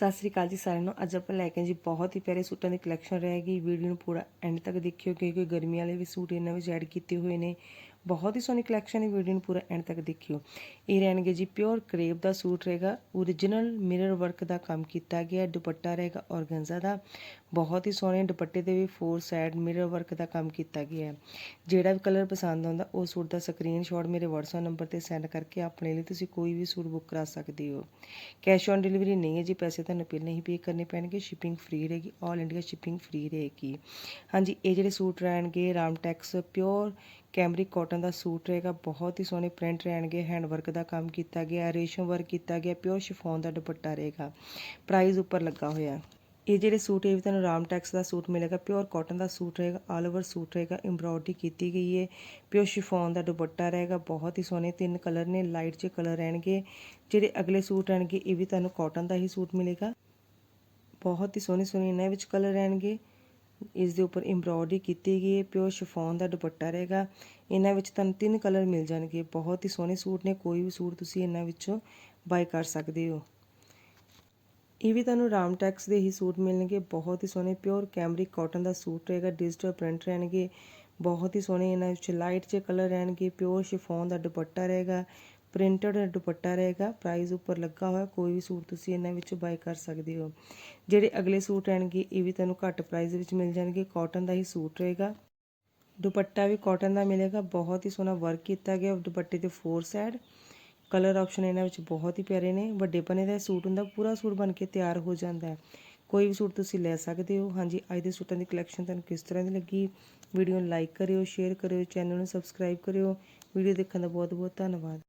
ਸਤਿ ਸ੍ਰੀ ਅਕਾਲ ਜੀ ਸਾਰਿਆਂ ਨੂੰ। ਅੱਜ ਆਪਾਂ ਲੈ ਕੇ ਜੀ ਬਹੁਤ ਹੀ ਪਿਆਰੇ ਸੂਟਾਂ ਦੀ ਕਲੈਕਸ਼ਨ ਰਹੇਗੀ ਵੀਡੀਓ ਨੂੰ ਪੂਰਾ ਐਂਡ ਤੱਕ ਦੇਖਿਓ, ਕਿਉਂਕਿ ਗਰਮੀ ਵਾਲੇ ਵੀ ਸੂਟ ਇਹਨਾਂ ਵਿੱਚ ਐਡ ਕੀਤੇ ਹੋਏ ਨੇ। ਬਹੁਤ ਹੀ ਸੋਹਣੀ ਕਲੈਕਸ਼ਨ ਹੈ ਵੀਡੀਓ ਨੂੰ ਪੂਰਾ ਐਂਡ ਤੱਕ ਦੇਖਿਓ। ਇਹ ਰਹਿਣਗੇ ਜੀ ਪਿਓਰ ਕਰੇਪ ਦਾ ਸੂਟ ਰਹੇਗਾ origignal ਮਿਰਰ ਵਰਕ ਦਾ ਕੰਮ ਕੀਤਾ ਗਿਆ, ਦੁਪੱਟਾ ਰਹੇਗਾ ਔਰਗੈਂਜ਼ਾ ਦਾ। ਬਹੁਤ ਹੀ ਸੋਹਣੇ ਦੁਪੱਟੇ ਤੇ ਵੀ ਫੋਰ ਸਾਈਡ ਮਿਰਰ ਵਰਕ ਦਾ ਕੰਮ ਕੀਤਾ ਗਿਆ ਹੈ। ਜਿਹੜਾ ਵੀ ਕਲਰ ਪਸੰਦ ਆਉਂਦਾ, ਉਹ ਸੂਟ ਦਾ ਸਕਰੀਨਸ਼ਾਟ ਮੇਰੇ WhatsApp ਨੰਬਰ ਤੇ ਸੈਂਡ ਕਰਕੇ ਆਪਣੇ ਲਈ ਤੁਸੀਂ ਕੋਈ ਵੀ ਸੂਟ ਬੁੱਕ ਕਰਾ ਸਕਦੇ ਹੋ। ਕੈਸ਼ ਔਨ ਡਿਲੀਵਰੀ ਨਹੀਂ ਹੈ ਜੀ, ਪੈਸੇ ਤੁਹਾਨੂੰ ਪਹਿਲਾਂ ਹੀ ਪੇ ਕਰਨੇ ਪੈਣਗੇ ਸ਼ਿਪਿੰਗ ਫ੍ਰੀ ਰਹੇਗੀ ਆਲ ਇੰਡੀਆ ਸ਼ਿਪਿੰਗ ਫ੍ਰੀ ਰਹੇਗੀ। ਹਾਂਜੀ, ਇਹ ਜਿਹੜੇ ਸੂਟ ਰਹਿਣਗੇ ਰਾਮਟੈਕਸ ਪਿਓਰ ਕੈਮਰਿਕ ਕੋਟਨ ਦਾ ਸੂਟ ਰਹੇਗਾ। ਬਹੁਤ ਹੀ ਸੋਹਣੇ ਪ੍ਰਿੰਟ ਰਹਿਣਗੇ। ਹੈਂਡ ਵਰਕ ਦਾ ਕੰਮ ਕੀਤਾ ਗਿਆ, ਰੇਸ਼ਮ ਵਰਕ ਕੀਤਾ ਗਿਆ, ਪਿਓਰ ਸ਼ਿਫੋਨ ਦਾ ਦੁਪੱਟਾ ਰਹੇਗਾ। ਪ੍ਰਾਈਸ ਉੱਪਰ ਲੱਗਾ ਹੋਇਆ। ਇਹ ਜਿਹੜੇ ਸੂਟ ਇਹ ਵੀ ਤੁਹਾਨੂੰ ਰਾਮ ਟੈਕਸ ਦਾ ਸੂਟ ਮਿਲੇਗਾ। ਪਿਓਰ ਕਾਟਨ ਦਾ ਸੂਟ ਰਹੇਗਾ, ਆਲ ਓਵਰ ਸੂਟ ਰਹੇਗਾ ਐਮਬ੍ਰੋਇਡਰੀ ਕੀਤੀ ਗਈ ਹੈ। ਪਿਓਰ ਸ਼ਿਫੋਨ ਦਾ ਦੁਪੱਟਾ ਰਹੇਗਾ। ਬਹੁਤ ਹੀ ਸੋਹਣੇ ਤਿੰਨ ਕਲਰ ਨੇ, ਲਾਈਟ ਜਿਹੇ ਕਲਰ ਰਹਿਣਗੇ। ਜਿਹੜੇ ਅਗਲੇ ਸੂਟ ਰਹਿਣਗੇ, ਇਹ ਵੀ ਤੁਹਾਨੂੰ ਕਾਟਨ ਦਾ ਹੀ ਸੂਟ ਮਿਲੇਗਾ। ਬਹੁਤ ਹੀ ਸੋਹਣੇ ਸੋਹਣੇ ਇਹਨਾਂ ਵਿੱਚ ਕਲਰ ਰਹਿਣਗੇ। ਇਸ ਦੇ ਉੱਪਰ ਐਮਬ੍ਰੋਇਡਰੀ ਕੀਤੀ ਗਈ ਹੈ ਪਿਓਰ ਸ਼ਿਫੋਨ ਦਾ ਦੁਪੱਟਾ ਰਹੇਗਾ। ਇਹਨਾਂ ਵਿੱਚ ਤੁਹਾਨੂੰ ਤਿੰਨ ਕਲਰ ਮਿਲ ਜਾਣਗੇ। ਬਹੁਤ ਹੀ ਸੋਹਣੇ ਸੂਟ ਨੇ, ਕੋਈ ਵੀ ਸੂਟ ਤੁਸੀਂ ਇਹਨਾਂ ਵਿੱਚੋਂ ਬਾਈ ਕਰ ਸਕਦੇ ਹੋ। ਇਹ ਵੀ ਤੁਹਾਨੂੰ ਰਾਮ ਟੈਕਸ ਦੇ ਹੀ ਸੂਟ ਮਿਲਣਗੇ। ਬਹੁਤ ਹੀ ਸੋਹਣੇ ਪਿਓਰ ਕੈਮਰਿਕ ਕਾਟਨ ਦਾ ਸੂਟ ਰਹੇਗਾ ਡਿਜੀਟਲ ਪ੍ਰਿੰਟ ਰਹਿਣਗੇ। ਬਹੁਤ ਹੀ ਸੋਹਣੇ ਇਹਨਾਂ ਵਿੱਚ ਲਾਈਟ ਜਿਹੇ ਕਲਰ ਰਹਿਣਗੇ ਪਿਓਰ ਸ਼ਿਫੋਨ ਦਾ ਦੁਪੱਟਾ ਰਹੇਗਾ। ਪ੍ਰਿੰਟਡ ਦੁਪੱਟਾ ਰਹੇਗਾ ਪ੍ਰਾਈਸ ਉੱਪਰ ਲੱਗਾ ਹੋਇਆ, ਕੋਈ ਵੀ ਸੂਟ ਤੁਸੀਂ ਇਹਨਾਂ ਵਿੱਚੋਂ ਬਾਈ ਕਰ ਸਕਦੇ ਹੋ। ਜਿਹੜੇ ਅਗਲੇ ਸੂਟ ਰਹਿਣਗੇ ਇਹ ਵੀ ਤੁਹਾਨੂੰ ਘੱਟ ਪ੍ਰਾਈਸ ਵਿੱਚ ਮਿਲ ਜਾਣਗੇ ਕਾਟਨ ਦਾ ਹੀ ਸੂਟ ਰਹੇਗਾ। ਦੁਪੱਟਾ ਵੀ ਕਾਟਨ ਦਾ ਮਿਲੇਗਾ, ਬਹੁਤ ਹੀ ਸੋਹਣਾ ਵਰਕ ਕੀਤਾ ਗਿਆ ਦੁਪੱਟੇ ਦੇ ਫੋਰ ਸਾਈਡ ਕਲਰ ਆਪਸ਼ਨ ਇਹਨਾਂ ਵਿੱਚ ਬਹੁਤ ਹੀ ਪਿਆਰੇ ਨੇ, ਵੱਡੇ ਪਨੇ ਦਾ ਸੂਟ ਹੁੰਦਾ, ਪੂਰਾ ਸੂਟ ਬਣ ਕੇ ਤਿਆਰ ਹੋ ਜਾਂਦਾ ਹੈ। ਕੋਈ ਵੀ ਸੂਟ ਤੁਸੀਂ ਲੈ ਸਕਦੇ ਹੋ। ਹਾਂਜੀ, ਅੱਜ ਦੇ ਸੂਟਾਂ ਦੀ ਕਲੈਕਸ਼ਨ ਤੁਹਾਨੂੰ ਕਿਸ ਤਰ੍ਹਾਂ ਦੀ ਲੱਗੀ? ਵੀਡੀਓ ਨੂੰ ਲਾਈਕ ਕਰਿਓ ਸ਼ੇਅਰ ਕਰਿਓ ਚੈਨਲ ਨੂੰ ਸਬਸਕ੍ਰਾਈਬ ਕਰਿਓ। ਵੀਡੀਓ ਦੇਖਣ ਦਾ ਬਹੁਤ ਬਹੁਤ ਧੰਨਵਾਦ।